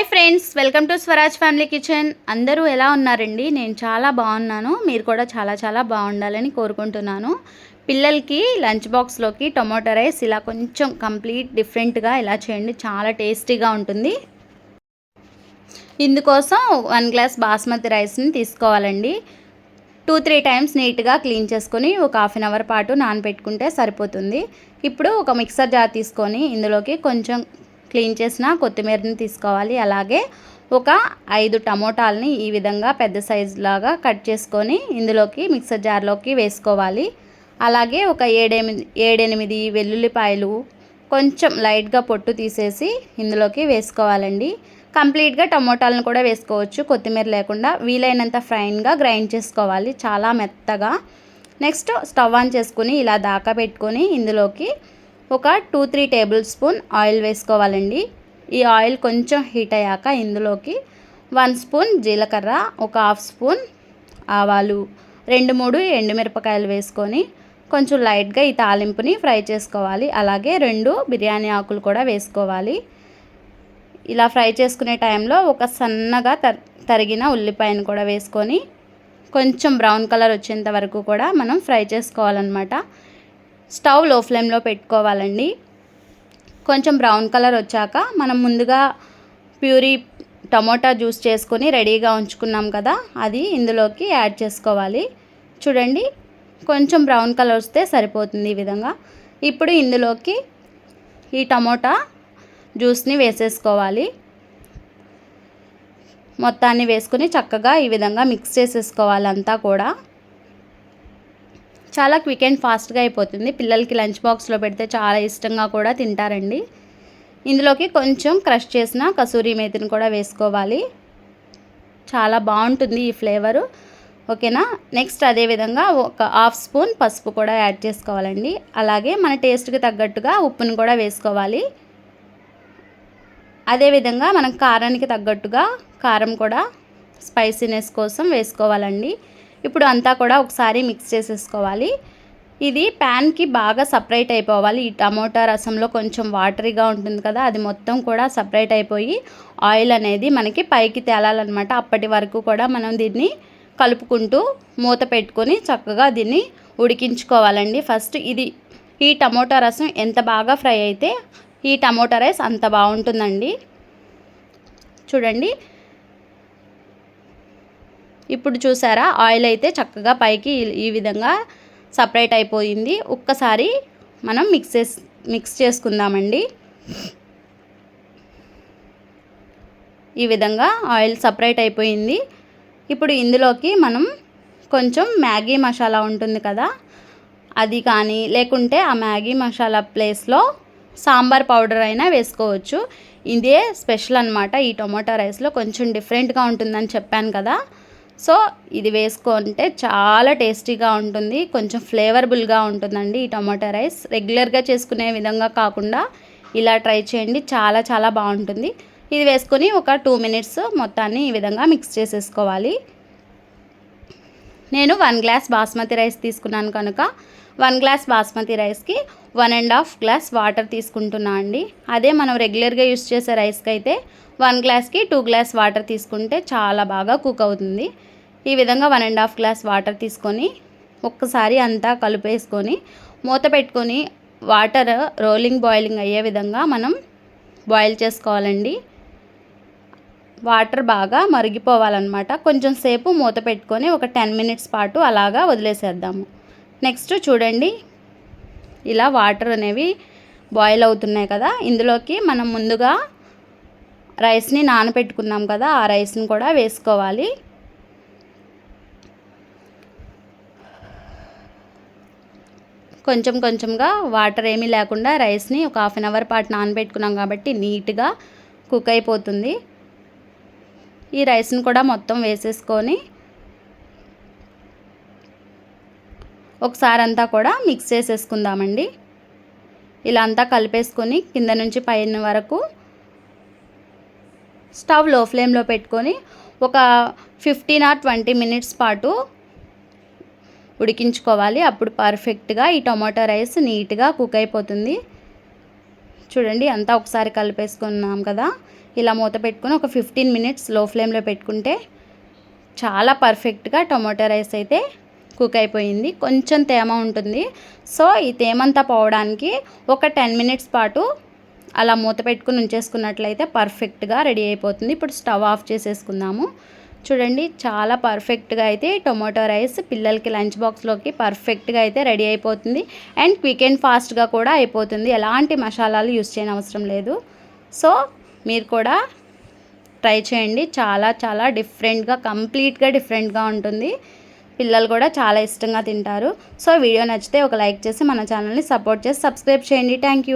Hi friends welcome to Swaraj family kitchen. అందరూ ఎలా ఉన్నారండి? నేను చాలా బాగున్నాను. మీరు కూడా చాలా చాలా బాగుండాలని కోరుకుంటున్నాను. పిల్లలకి లంచ్ బాక్స్లోకి టొమాటో రైస్ ఇలా కొంచెం కంప్లీట్ డిఫరెంట్గా ఇలా చేయండి. చాలా టేస్టీగా ఉంటుంది. ఇందుకోసం వన్ గ్లాస్ బాస్మతి రైస్ని తీసుకోవాలండి. టూ త్రీ టైమ్స్ నీట్గా క్లీన్ చేసుకొని ఒక హాఫ్ అన్ అవర్ పాటు నానబెట్టుకుంటే సరిపోతుంది. ఇప్పుడు ఒక మిక్సర్ జార్ తీసుకొని ఇందులోకి కొంచెం క్లీన్ చేసిన కొత్తిమీరని తీసుకోవాలి. అలాగే ఒక ఐదు టమోటాలని ఈ విధంగా పెద్ద సైజు లాగా కట్ చేసుకొని ఇందులోకి మిక్సర్ జార్లోకి వేసుకోవాలి. అలాగే ఒక ఏడెనిమిది ఏడెనిమిది వెల్లుల్లిపాయలు కొంచెం లైట్గా పొట్టు తీసేసి ఇందులోకి వేసుకోవాలండి. కంప్లీట్గా టమోటాలను కూడా వేసుకోవచ్చు. కొత్తిమీర లేకుండా వీలైనంత ఫ్రైన్గా గ్రైండ్ చేసుకోవాలి. చాలా మెత్తగా. నెక్స్ట్ స్టవ్ ఆన్ చేసుకుని ఇలా దాకా పెట్టుకొని ఇందులోకి ఒక two three tablespoon oil వేసుకోవాలండి. ఈ ఆయిల్ కొంచెం హీట్ అయ్యాక ఇందులోకి వన్ స్పూన్ జీలకర్ర ఒక హాఫ్ స్పూన్ ఆవాలు రెండు మూడు ఎండుమిరపకాయలు వేసుకొని కొంచెం లైట్గా ఈ తాలింపుని ఫ్రై చేసుకోవాలి. అలాగే రెండు బిర్యానీ ఆకులు కూడా వేసుకోవాలి. ఇలా ఫ్రై చేసుకునే టైంలో ఒక సన్నగా తరిగిన ఉల్లిపాయను కూడా వేసుకొని కొంచెం బ్రౌన్ కలర్ వచ్చేంత వరకు కూడా మనం ఫ్రై చేసుకోవాలన్నమాట. స్టవ్లో ఫ్లేమ్లో పెట్టుకోవాలండి. కొంచెం బ్రౌన్ కలర్ వచ్చాక మనం ముందుగా ప్యూరీ టమోటా జ్యూస్ చేసుకొని రెడీగా ఉంచుకున్నాం కదా అది ఇందులోకి యాడ్ చేసుకోవాలి. చూడండి కొంచెం బ్రౌన్ కలర్ వస్తే సరిపోతుంది ఈ విధంగా. ఇప్పుడు ఇందులోకి ఈ టమోటా జ్యూస్ని వేసేసుకోవాలి. మొత్తాన్ని వేసుకుని చక్కగా ఈ విధంగా మిక్స్ చేసేసుకోవాలి అంతా కూడా. చాలా క్విక్ అండ్ ఫాస్ట్గా అయిపోతుంది. పిల్లలకి లంచ్ బాక్స్లో పెడితే చాలా ఇష్టంగా కూడా తింటారండి. ఇందులోకి కొంచెం క్రష్ చేసిన కసూరి మేతిని కూడా వేసుకోవాలి. చాలా బాగుంటుంది ఈ ఫ్లేవరు. ఓకేనా? నెక్స్ట్ అదేవిధంగా ఒక హాఫ్ స్పూన్ పసుపు కూడా యాడ్ చేసుకోవాలండి. అలాగే మన టేస్ట్కి తగ్గట్టుగా ఉప్పును కూడా వేసుకోవాలి. అదేవిధంగా మనం కారానికి తగ్గట్టుగా కారం కూడా స్పైసీనెస్ కోసం వేసుకోవాలండి. ఇప్పుడు అంతా కూడా ఒకసారి మిక్స్ చేసేసుకోవాలి. ఇది ప్యాన్కి బాగా సపరేట్ అయిపోవాలి. ఈ టమోటా రసంలో కొంచెం వాటరీగా ఉంటుంది కదా అది మొత్తం కూడా సపరేట్ అయిపోయి ఆయిల్ అనేది మనకి పైకి తేలాలన్నమాట. అప్పటి వరకు కూడా మనం దీన్ని కలుపుకుంటూ మూత పెట్టుకొని చక్కగా దీన్ని ఉడికించుకోవాలండి. ఫస్ట్ ఇది ఈ టమోటా రసం ఎంత బాగా ఫ్రై అయితే ఈ టమోటా రైస్ అంత బాగుంటుందండి. చూడండి ఇప్పుడు చూసారా ఆయిల్ అయితే చక్కగా పైకి ఈ విధంగా సపరేట్ అయిపోయింది. ఒక్కసారి మనం మిక్స్ మిక్స్ చేసుకుందామండి. ఈ విధంగా ఆయిల్ సపరేట్ అయిపోయింది. ఇప్పుడు ఇందులోకి మనం కొంచెం మ్యాగీ మసాలా ఉంటుంది కదా అది కానీ లేకుంటే ఆ మ్యాగీ మసాలా ప్లేస్లో సాంబార్ పౌడర్ అయినా వేసుకోవచ్చు. ఇదే స్పెషల్ అనమాట ఈ టొమాటో రైస్లో కొంచెం డిఫరెంట్గా ఉంటుందని చెప్పాను కదా. సో ఇది వేసుకుంటే చాలా టేస్టీగా ఉంటుంది కొంచెం ఫ్లేవరబుల్గా ఉంటుందండి ఈ టమాటా రైస్. రెగ్యులర్గా చేసుకునే విధంగా కాకుండా ఇలా ట్రై చేయండి చాలా చాలా బాగుంటుంది. ఇది వేసుకొని ఒక టూ మినిట్స్ మొత్తాన్ని ఈ విధంగా మిక్స్ చేసేసుకోవాలి. నేను వన్ గ్లాస్ బాస్మతి రైస్ తీసుకున్నాను కనుక వన్ గ్లాస్ బాస్మతి రైస్కి one and half glass water తీసుకుంటున్నా అండి. అదే మనం రెగ్యులర్గా యూస్ చేసే రైస్కి అయితే వన్ గ్లాస్కి టూ గ్లాస్ వాటర్ తీసుకుంటే చాలా బాగా కుక్ అవుతుంది. ఈ విధంగా one and half glass water తీసుకొని ఒక్కసారి అంతా కలిపేసుకొని మూత పెట్టుకొని వాటర్ రోలింగ్ బాయిలింగ్ అయ్యే విధంగా మనం బాయిల్ చేసుకోవాలండి. వాటర్ బాగా మరిగిపోవాలన్నమాట. కొంచెం సేపు మూత పెట్టుకొని ఒక టెన్ మినిట్స్ పాటు అలాగా వదిలేసేద్దాము. నెక్స్ట్ చూడండి. ఇలా వాటర్ అనేవి బాయిల్ అవుతున్నాయి కదా. ఇందులోకి మనం ముందుగా రైస్ని నానబెట్టుకున్నాం కదా. ఆ రైస్ని కూడా వేసుకోవాలి. కొంచెం కొంచెంగా వాటర్ ఏమీ లేకుండా రైస్ని ఒక హాఫ్ అన్ అవర్ పాటు నానబెట్టుకున్నాం కాబట్టి నీట్గా కుక్ అయిపోతుంది. ఈ రైస్ని కూడా మొత్తం వేసేసుకొని ఒకసారి అంతా కూడా మిక్స్ చేసేసుకుందామండి. ఇలా అంతా కలిపేసుకొని కింద నుంచి పైన వరకు స్టవ్లో ఫ్లేమ్లో పెట్టుకొని ఒక ఫిఫ్టీన్ ఆర్ ట్వంటీ మినిట్స్ పాటు ఉడికించుకోవాలి. అప్పుడు పర్ఫెక్ట్గా ఈ టొమాటో రైస్ నీట్గా కుక్ అయిపోతుంది. చూడండి అంతా ఒకసారి కలిపేసుకున్నాం కదా. ఇలా మూత పెట్టుకుని ఒక ఫిఫ్టీన్ మినిట్స్లో ఫ్లేమ్లో పెట్టుకుంటే చాలా పర్ఫెక్ట్గా టొమాటో రైస్ అయితే కుక్ అయిపోయింది. కొంచెం తేమ ఉంటుంది. సో ఈ తేమంతా పోవడానికి ఒక టెన్ మినిట్స్ పాటు అలా మూత పెట్టుకుని ఉంచేసుకున్నట్లయితే పర్ఫెక్ట్గా రెడీ అయిపోతుంది. ఇప్పుడు స్టవ్ ఆఫ్ చేసేసుకుందాము. చూడండి చాలా పర్ఫెక్ట్గా అయితే టొమాటో రైస్ పిల్లలకి లంచ్ బాక్స్లోకి పర్ఫెక్ట్గా అయితే రెడీ అయిపోతుంది. అండ్ క్విక్ అండ్ ఫాస్ట్గా కూడా అయిపోతుంది. ఎలాంటి మసాలాలు యూస్ చేయని అవసరం లేదు. సో మీరు కూడా ట్రై చేయండి. చాలా చాలా డిఫరెంట్గా కంప్లీట్గా డిఫరెంట్గా ఉంటుంది. పిల్లలు కూడా చాలా ఇష్టంగా తింటారు. సో వీడియో నచ్చితే ఒక లైక్ చేసి మన ఛానల్ని సపోర్ట్ చేసి సబ్స్క్రైబ్ చేయండి. Thank you